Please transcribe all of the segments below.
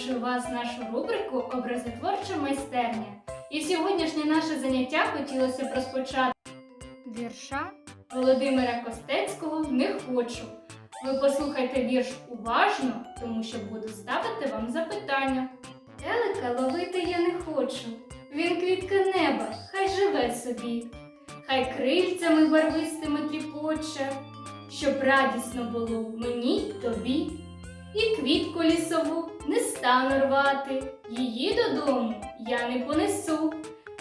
запрошую вас в нашу рубрику Образотворча майстерня. І сьогоднішнє наше заняття хотілося б розпочати вірша Володимира Костецького Не хочу. Ви послухайте вірш уважно, тому що буду ставити вам запитання. Телека ловити я не хочу. Він квітка неба, хай живе собі, хай крильцями барвистими тріпоче, щоб радісно було мені й тобі. І квітку лісову не стану рвати, її додому я не понесу,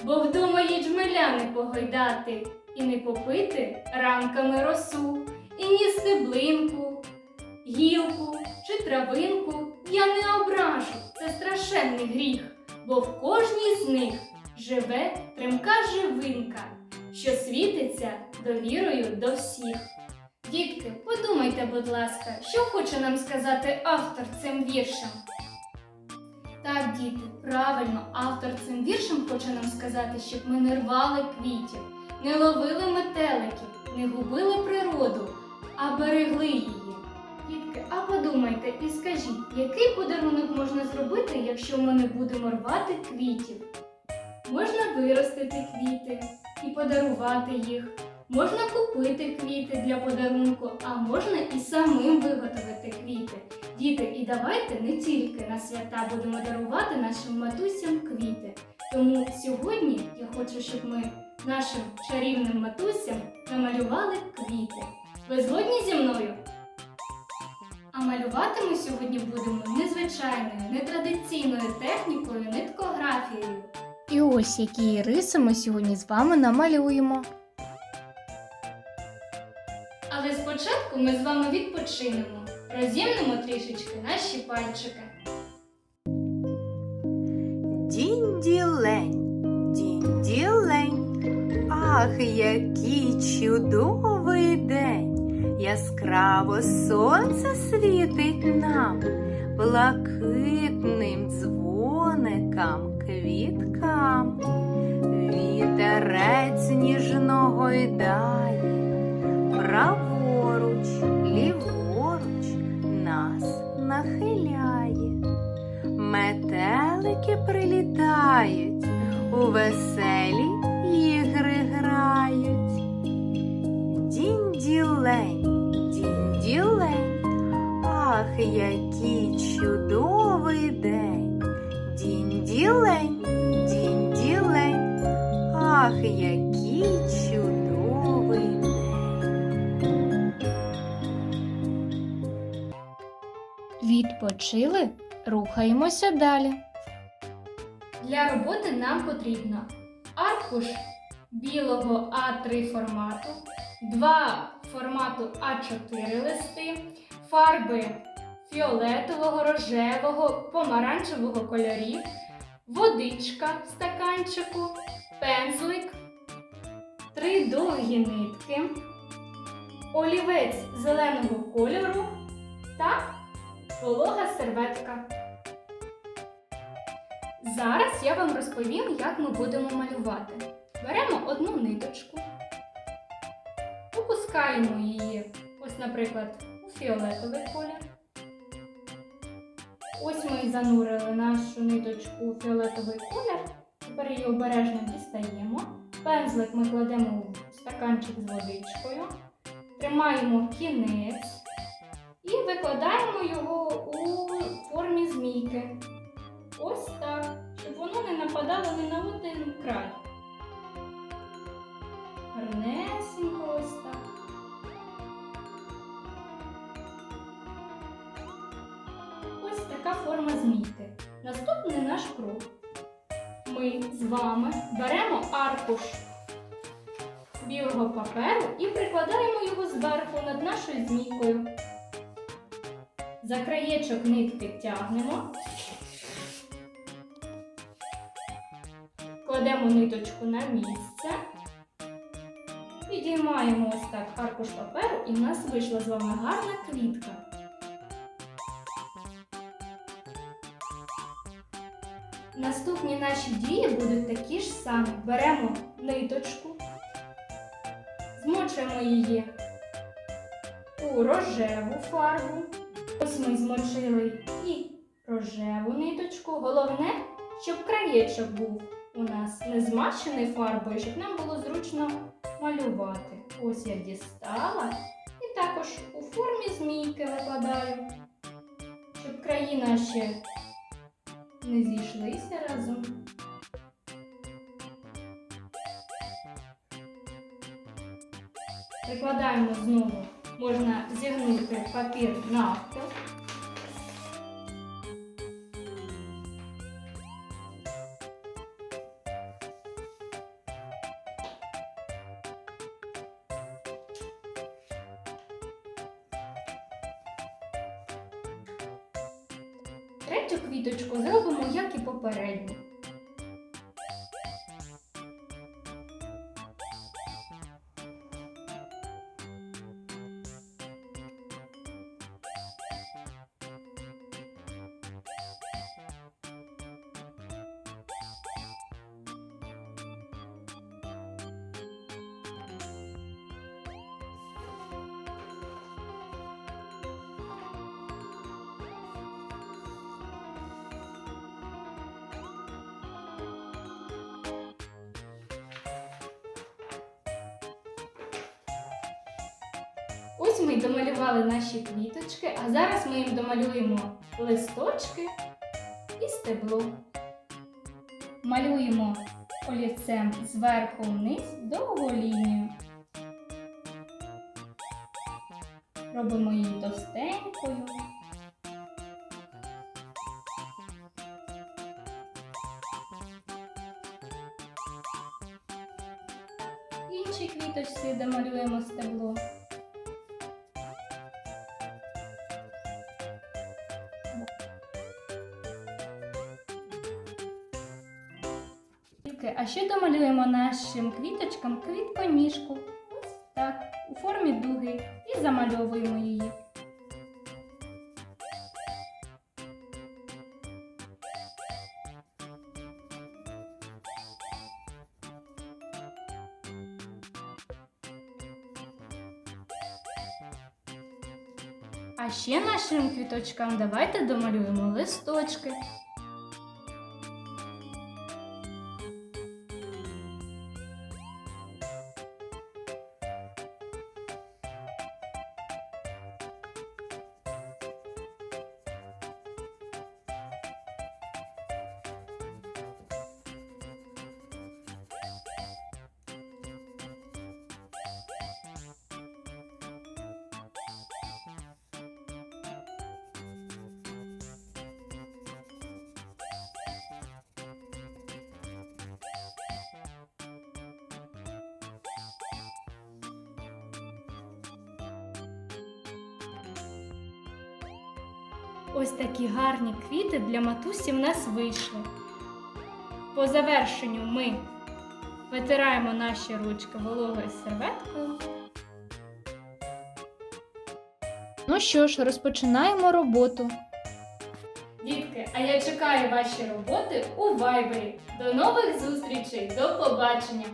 бо вдома їй джмеля не погойдати, і не попити ранками росу, і ні стеблинку, гілку чи травинку я не ображу, це страшенний гріх, бо в кожній з них живе тремка живинка, що світиться довірою до всіх. Дітки, подумайте, будь ласка, що хоче нам сказати автор цим віршем? Так, діти, правильно, автор цим віршем хоче нам сказати, щоб ми не рвали квітів, не ловили метеликів, не губили природу, а берегли її. Дітки, а подумайте і скажіть, який подарунок можна зробити, якщо ми не будемо рвати квітів? Можна виростити квіти і подарувати їх. Можна купити квіти для подарунку, а можна і самим виготовити квіти. Діти, і давайте не тільки на свята будемо дарувати нашим матусям квіти. Тому сьогодні я хочу, щоб ми нашим чарівним матусям намалювали квіти. Ви згодні зі мною? А малювати ми сьогодні будемо незвичайною, нетрадиційною технікою, ниткографією. І ось які риси ми сьогодні з вами намалюємо. Спочатку ми з вами відпочинемо, розімнемо трішечки наші пальчики. Дінь-ділень, дінь-ділень, ах, який чудовий день! Яскраво сонце світить нам, блакитним дзвоникам, квіткам. Вітерець ніжно гойдає, праворуч, Метелики прилітають, у веселі ігри грають. Дінь-ділень, дінь-ділень, ах, який чудовий день. Дінь-ділень, дінь-ділень, ах, який чудовий день. Відпочили, рухаємося далі. Для роботи нам потрібно аркуш білого А3 формату, два формату А4 листи, фарби фіолетового, рожевого, помаранчевого кольорів, водичка в стаканчику, пензлик, три довгі нитки, олівець зеленого кольору та волога серветка. Зараз я вам розповім, як ми будемо малювати. Беремо одну ниточку, опускаємо її, ось, наприклад, у фіолетовий колір. Ось ми занурили нашу ниточку у фіолетовий колір. Тепер її обережно дістаємо. Пензлик ми кладемо в стаканчик з водичкою, тримаємо кінець і викладаємо його Така форма змійки. Наступний наш крок. Ми з вами беремо аркуш білого паперу і прикладаємо його зверху над нашою змійкою. За краєчок нитки тягнемо. Кладемо ниточку на місце. Підіймаємо ось так аркуш паперу і в нас вийшла з вами гарна квітка. Наступні наші дії будуть такі ж самі. Беремо ниточку, змочуємо її у рожеву фарбу. Ось ми змочили і рожеву ниточку. Головне, щоб краєчок був у нас не змащений фарбою, щоб нам було зручно малювати. Ось я дістала і також у формі змійки викладаю, щоб краї наші не зійшлися разом. Прикладаємо знову, можна зігнути папір навпіл. Третю квіточку зробимо, як і попередню. Ось ми й домалювали наші квіточки, а зараз ми їм домалюємо листочки і стебло. Малюємо олівцем зверху вниз довгу лінію. Робимо її товстенькою. Іншій квіточці домалюємо стебло. Квітки. А ще домалюємо нашим квіточкам квітконіжку. Ось так, у формі дуги. І замальовуємо її. А ще нашим квіточкам давайте домалюємо листочки. Ось такі гарні квіти для матусі в нас вийшли. По завершенню ми витираємо наші ручки вологою серветкою. Ну що ж, розпочинаємо роботу. Дітки, а я чекаю ваші роботи у вайбері. До нових зустрічей, до побачення!